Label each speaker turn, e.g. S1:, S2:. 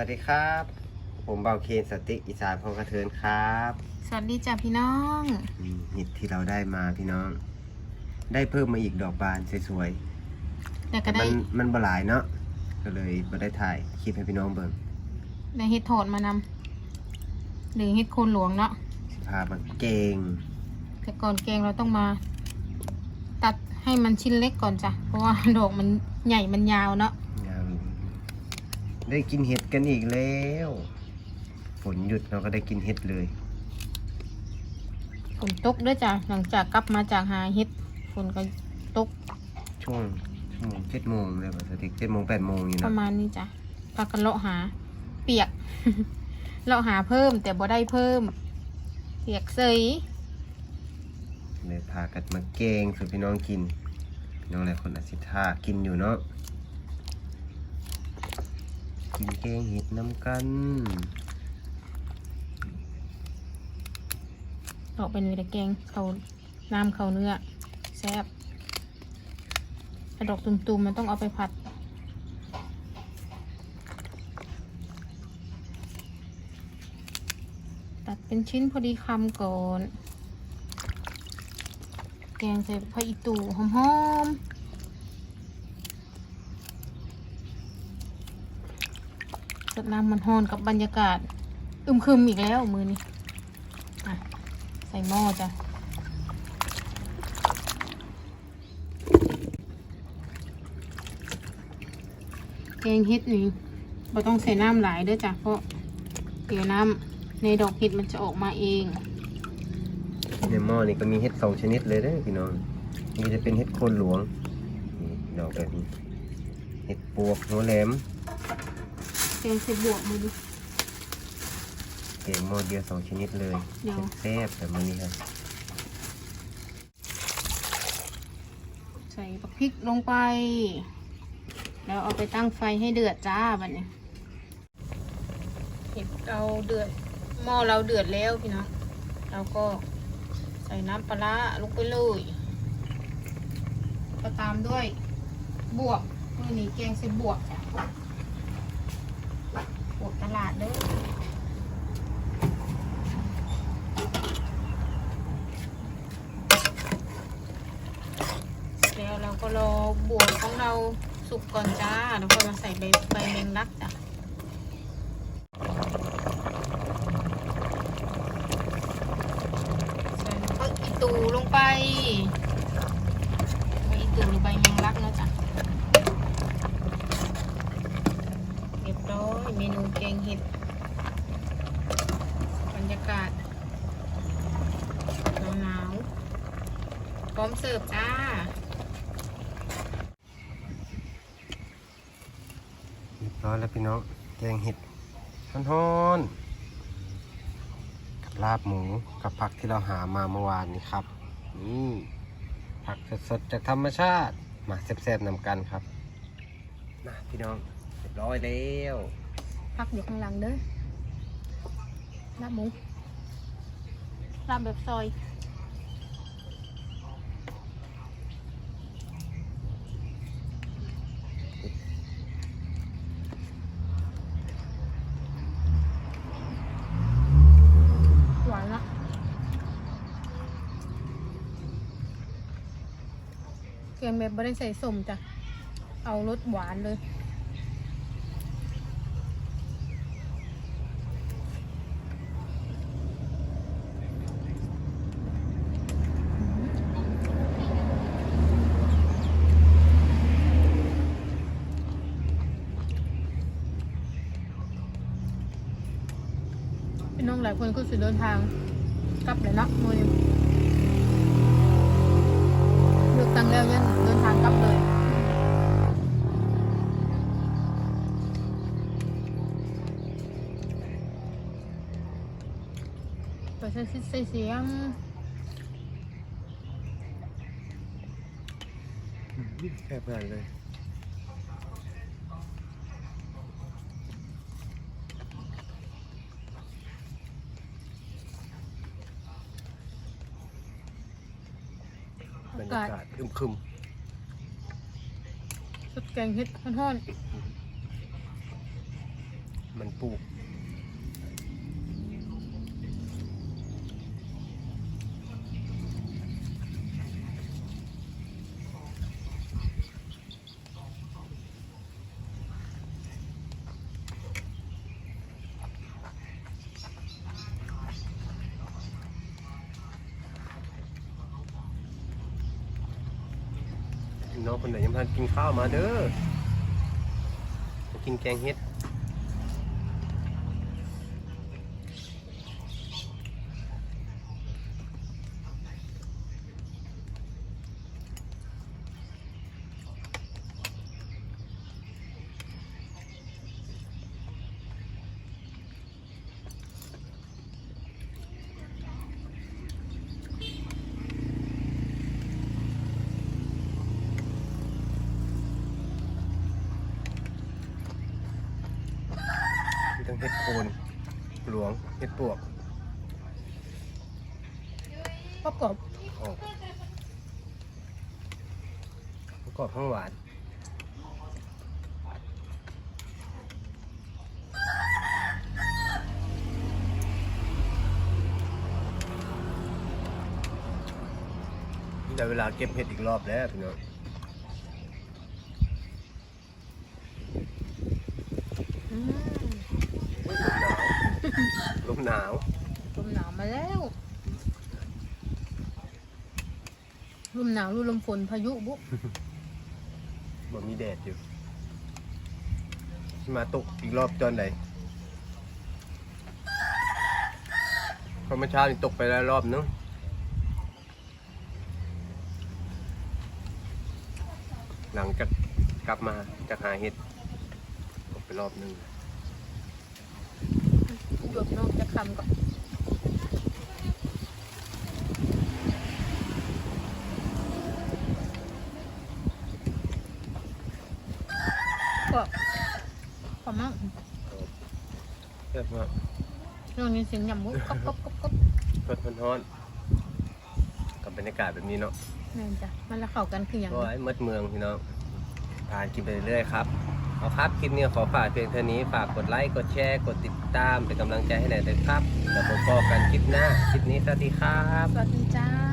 S1: วัสดีครับ ผมเบาเคนสติกอีสานพงกระเทินครับ
S2: สวัสดีจ้ะพี่น้อง
S1: นี่เห็ดที่เราได้มาพี่น้อง ได้เพิ่มมาอีกดอกบานสวย
S2: แล้ว
S1: ๆ
S2: ก็
S1: แต่
S2: ได้
S1: มันมันบ่หลายเนาะก็เลยบ่ได้ถ่ายคลิปให้พี่น้องเบิ่ง
S2: ได้เฮ็ดโทษมานำหรือเฮ็ดโคนหลวงเนาะ
S1: สิพามาเกง
S2: แต่ก่อนแกงเราต้องมา ตัดให้มันชิ้นเล็กก่อนจ้ะเพราะว่าดอกมันใหญ่มันยาวเนาะ
S1: ยาวอีก ได้กินเห็ดกันอีกแล้ว ฝนหยุดเราก็ได้กินเห็ดเลย
S2: ฝนตกด้วยจ้ะหลังจากกลับมาจากหาเฮ็ดฝนก็ตก
S1: ช่วงชั่วโมงเจ็ดโมงเลยป่ะสติกเจ็ดโมงแปดโมงนี่
S2: ป
S1: เนาะ
S2: ระมาณนี้จ้ะพากันเลาะหา เปียก เลาะหาเพิ่มแต่บ่ได้เพิ่ม เปียกเสย
S1: เลยพากันมาเกงสู่พี่น้องกินพี่น้องหลายคนอาจสิท่ากินอยู่เนาะ กินเกงเห็ดน้ำกัน
S2: ออกเป็นวิตาแกงเขาน้ำเขาเนื้อแซ่บแต่ดอกตุ่มๆมันต้องเอาไปผัดตัดเป็นชิ้นพอดีคำก่อน แกงใส่ผักอีตูหอมๆ สดน้ำมันฮอนกับบรรยากาศ อึมครึมอีกแล้วมือนี้อ่ใส่หม้อจ้ะแกงเห็ดนี่เราต้องใส่น้ำหลายด้วยจ้ะเพราะเดี๋ยวน้ำในดอกเห็ดมันจะออกมาเอง
S1: ในหม้อนี่ก็มีเห็ดสองชนิดเลยเด้อพี่น้องนี่จะเป็นเห็ดโคนหลวงนี่ดอกแบบนี้เห็ดปวกหัวแหลม
S2: กงใส่บวกมาดู
S1: เกงหม้อเดียวสองชนิดเลย
S2: เดี๋ยว
S1: แซ่บๆแบบนี้ครับ
S2: ใส่ผักพริกลงไป แล้วเอาไปตั้งไฟให้เดือดจ้าบัดนี้เห็ดเราเดือดหม้อเราเดือดแล้วพี่น้องเราก็ใส่น้ำปลาร้าลงไปเลยก็ตามด้วยบวกมื่อนี้แกงใส่บวกจ้ะบวก ตลาดเด้อแล้วเราก็รอบวกของเราสุกก่อนจ้าแล้วก็มาใส่ใบใบแมงลักจ้ะใส่ผักอีตูลงไปใบอีตูหรือใบแมงลักเนาะจ้ะเรียบร้อย เมนูแกงเห็ดบรรยากาศหนาวๆพร้อมเสิร์ฟจ้า
S1: เรียบร้อยแล้วพี่น้องแกงเห็ดฮ้อนๆกับลาบหมูกับผักที่เราหามาเมื่อวานนี้ครับนี่ผักสดๆจากธรรมชาติมาแซ่บๆนำกันครับนะพี่น้องเรียบร้อยแล้ว
S2: พักอยู่ข้างหลังเด้อลาบหมูลาบแบบซอยหวานละเกมแบบไม่ได้ใส่ส้มจ้ะ เอารสหวานเลย พี่น้องหลายคนก็สิเดินทางกลับเลยเนาะมือเลือกตั้งแล้วยันเดินทางกลับเลยไปใส่ซิใส่เสียง
S1: แซ่บมากเลย บรรยากาศอึมครึม
S2: สุดแกงเฮ็ดฮ้อน
S1: มันปลูก น้องคนไหนยังพานกินข้าวมาเด้อกินแกงเฮ็ด เห็ดโคนหลวงเห็ดปวก
S2: ประกอบ
S1: ออกประกอบข้างหวานได้เวลาเก็บเห็ดอีกรอบแล้วพี่น้อง
S2: อืม
S1: ลม หนาว
S2: ลมหนาวมาแล้วลมหนาวรูลมฝนพายุบุ
S1: บ่มีแดดอยู่มาตกอีกรอบตอนไหนเพราะเมื่อเช้านี่ตกไปแล้วรอบนึงหลังจากกลับมาจากหาเห็ดตกไปรอบนึง
S2: หยวกนอกจะคำก่อนก็พอมั้ง
S1: เรียบร้อย
S2: เรื่องนี้เสียงหยำมุกก๊อบก๊อบก๊อบก๊อบ
S1: เปิดร้อนๆกับบรรยากาศแบบนี้เนาะ
S2: นั่นจ้ะมันละเข้ากันคืออย่าง
S1: ก็ไอ้มืดเมืองพี่น้องทานกินไปเรื่อยๆครับ เอาครับ คลิปนี้ขอฝากเพียงเท่านี้ ฝากกดไลค์ กดแชร์ กดติดตาม เป็นกำลังใจให้หน่อยเลยครับ แล้วพบกันคลิปหน้า คลิปนี้สวัสดีครับ
S2: สวัสดีจ้า